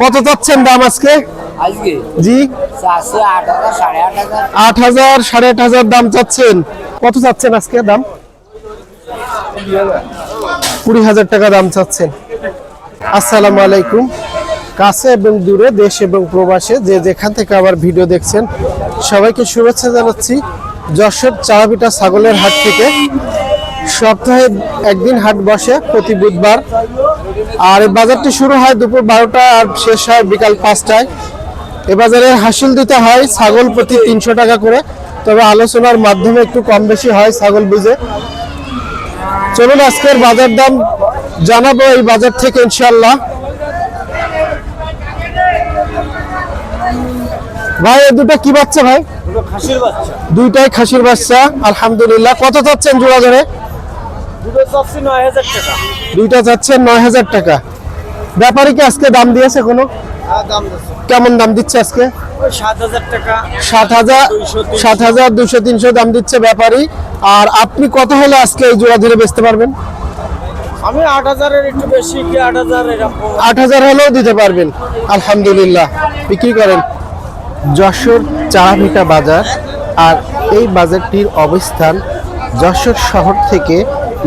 কত চাচ্ছেন দাম আজকে? জি। আট হাজার সাড়ে আট হাজার। আট হাজার সাড়ে আট হাজার দাম চাচ্ছেন। কত চাচ্ছেন আজকে দাম? কুড়ি হাজার টাকা দাম চাচ্ছেন। আসসালামু আলাইকুম। কাছে এবং দূরে দেশ এবং প্রবাসে যে যেখান থেকে আমার ভিডিও দেখছেন সবাইকে শুভেচ্ছা জানাচ্ছি। যশোর চারাবিটা ছাগলের হাট থেকে। সপ্তাহে একদিন হাট বসে প্রতি বুধবার। আর এই বাজারটি শুরু হয় দুপুর বারোটা আর শেষ হয় বিকাল পাঁচটায়। এ বাজারে হাসিল দিতে হয় ছাগল প্রতি তিনশো টাকা করে। তবে আলোচনার মাধ্যমে একটু কম বেশি হয় ছাগল বুঝে। চলুন আজকের বাজার দাম জানাব এই বাজার থেকে ইনশাল্লাহ ভাই এই দুটো কি বাচ্চা ভাই? দুইটাই খাসির বাচ্চা আলহামদুলিল্লাহ। কত চাচ্ছেন জোড়া ধরে? দুইটা চাচ্ছেন নয় হাজার টাকা। ব্যাপারী কি আজকে দাম দিয়েছে কোনো? দিচ্ছে কেমন দাম দিচ্ছে আজকে? সাত হাজার সাত হাজার 200, সাত হাজার দুশো তিনশো দাম দিচ্ছে ব্যাপারী। আর আপনি কত হলে আজকে এই জোড়া ধরে বেচতে পারবেন? আমি আট হাজারের একটু বেশি কি আট হাজার আট হাজার হলেও দিতে পারবেন। আলহামদুলিল্লাহ। বিক্রি করেন? যশোর চারাভিটা বাজার। আর এই বাজারটির অবস্থান যশোর শহর থেকে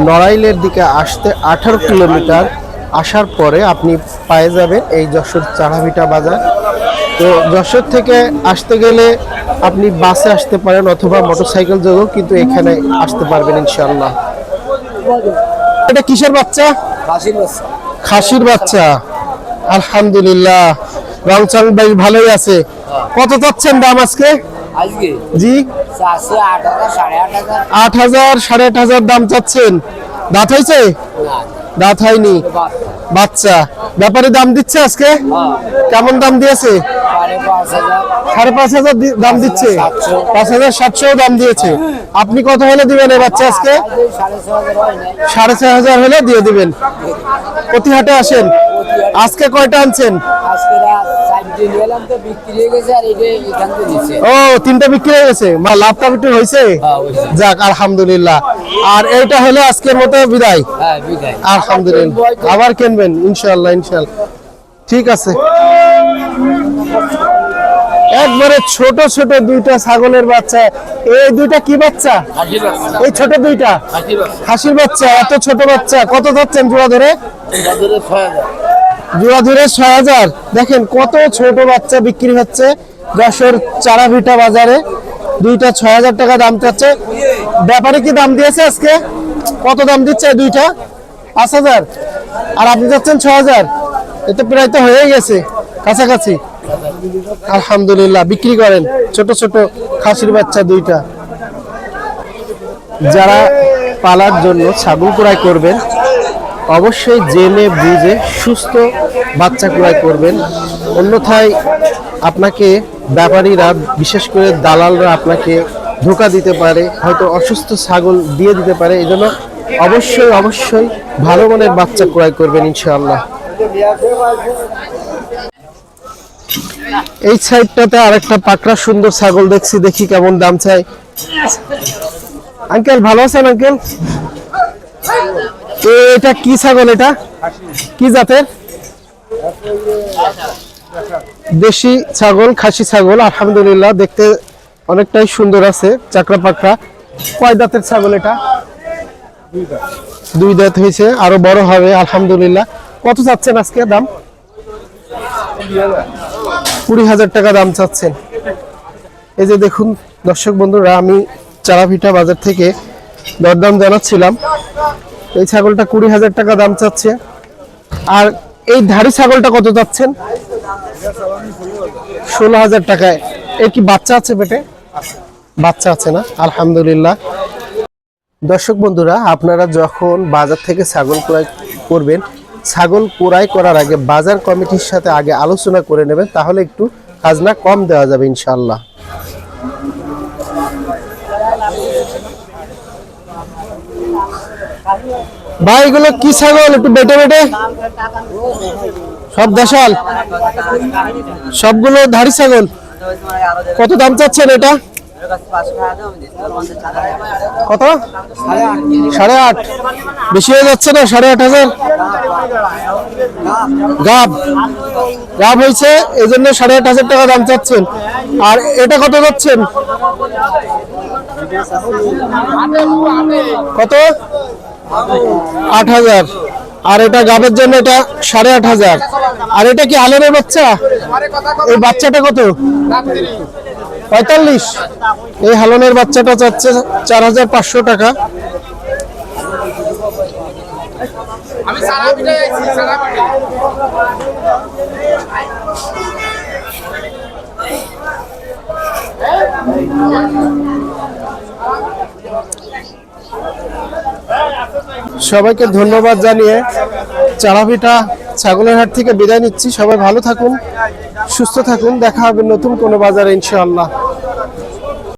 নড়াইলের দিকে আসতে আঠারো কিলোমিটার আসার পরে আপনি পায়ে যাবেন এই যশোর চারাভিটা বাজার। তো যশোর থেকে আসতে গেলে আপনি বাসে আসতে পারেন অথবা মোটরসাইকেল যোগেও কিন্তু এখানে আসতে পারবেন ইনশাল্লাহ এটা কিসের বাচ্চা? খাসির বাচ্চা। আলহামদুলিল্লাহ। রংচং ভাই ভালোই আছে। কত চাচ্ছেন দাম আজকে আজকে? জি। আট হাজার সাড়ে আট হাজার। দাম চাচ্ছেন। দাঁত হয়েছে? দাঁত হয়নি। বাচ্চা। ব্যাপারে দাম দিচ্ছে আজকে? কেমন দাম দিয়েছে? সাড়ে পাঁচ হাজার। দাম দিচ্ছে? পাঁচ হাজার সাতশো দাম দিয়েছে। আপনি কত হলে দিবেন এই বাচ্চা আজকে? হয় সাড়ে ছয় হাজার হলে দিয়ে দিবেন। প্রতি হাটে আসেন আজকে কয়টা আনছেন? ও তিনটা বিক্রি হয়ে গেছে? মা লাভটা বিক্রি হয়েছে? হ্যাঁ, যাক আলহামদুলিল্লাহ। আর এইটা হলো আজকের মতো বিদায়। হ্যাঁ আলহামদুলিল্লাহ। আবার কিনবেন ইনশাল্লাহ ইনশাল্লাহ ঠিক আছে। একবারে ছোট ছোট দুইটা ছাগলের বাচ্চা। এই দুইটা কি বাচ্চা? এই ছোট দুইটা? হাসির বাচ্চা। এত ছোট বাচ্চা। কত যাচ্ছেন জোড়া ধরে? এটা জোড়া ধরে ছয় হাজার। দেখেন কত ছোট বাচ্চা বিক্রি হচ্ছে যশোর চারা ভিটা বাজারে। দুইটা ছয় হাজার টাকা দাম চাচ্ছে। ব্যাপারে কি দাম দিয়েছে আজকে? কত দাম দিচ্ছে দুইটা? পাঁচ হাজার। আর আপনি যাচ্ছেন ছ হাজার। এতে প্রায় তো হয়ে গেছে, কাছাকাছি। আলহামদুলিল্লাহ, বিক্রি করেন ছোট ছোট খাসির বাচ্চা দুইটা। যারা পালার জন্য ছাগল ক্রয় করবেন অবশ্যই জেনে বুঝে সুস্থ বাচ্চা ক্রয় করবেন। অন্যথায় আপনাকে ব্যাপারীরা, বিশেষ করে দালালরা আপনাকে ধোকা দিতে পারে, হয়তো অসুস্থ ছাগল দিয়ে দিতে পারে। এই অবশ্যই অবশ্যই ভালো মানের বাচ্চা ক্রয় করবেন ইনশাআল্লাহ। এই সাইডটাতে আরেকটা পাকড়া সুন্দর ছাগল দেখছি, দেখি কেমন দাম চাই। আঙ্কেল, ভালো আছেন আঙ্কেল? এটা কি ছাগল এটা? কি জাতের? দেশি ছাগল, খাসি ছাগল, আলহামদুলিল্লাহ, দেখতে অনেকটাই সুন্দর আছে চাকরা পাকড়া কয় দাঁতের ছাগল এটা? দুই দাঁত হয়েছে, আরও বড় হবে, আলহামদুলিল্লাহ। কত চাচ্ছেন আজকে দাম? কুড়ি হাজার টাকা দাম চাচ্ছেন। এই যে দেখুন, দর্শক বন্ধুরা, আমি চারাভিটা বাজার থেকে দরদাম জানাচ্ছিলাম। এই ছাগলটা কুড়ি হাজার টাকা দাম চাচ্ছে। আর এই ধাড়ি ছাগলটা কত চাচ্ছেন? ষোলো হাজার টাকায়। এর কি বাচ্চা আছে পেটে? বাচ্চা আছে না? আলহামদুলিল্লাহ। দর্শক বন্ধুরা, আপনারা যখন বাজার থেকে ছাগল ক্রয় করবেন, ছাগল ক্রয় করার আগে বাজার কমিটির সাথে আগে আলোচনা করে নেবেন, তাহলে একটু খাজনা কম দেওয়া যাবে ইনশাল্লাহ ভাই, এগুলো কি ছাগল? একটু বেটে বেটে। সব দেশাল? সবগুলো ধাড়ি ছাগল? কত দাম চাচ্ছেন এটা? কত? সাড়ে আট। বেশি হয়ে যাচ্ছে না সাড়ে আট হাজার? গাব। গাব হয়েছে, এই জন্য সাড়ে আট হাজার টাকা দাম চাচ্ছেন। আর এটা কত যাচ্ছেন? কত? আট হাজার। আর এটা গাবের জন্য এটা সাড়ে আট হাজার। আর এটা কি আলেনের বাচ্চা? এই বাচ্চাটা কত? পঁয়তাল্লিশ। এই হালনের বাচ্চাটা চাচ্ছে চার হাজার পাঁচশো টাকা। আমি সবাইকে ধন্যবাদ জানিয়ে চারাপিঠা ছাগলের হাট থেকে বিদায় নিচ্ছি। সবাই ভালো থাকুন, সুস্থ থাকুন, দেখা হবে নতুন কোনো বাজারে ইনশাআল্লাহ।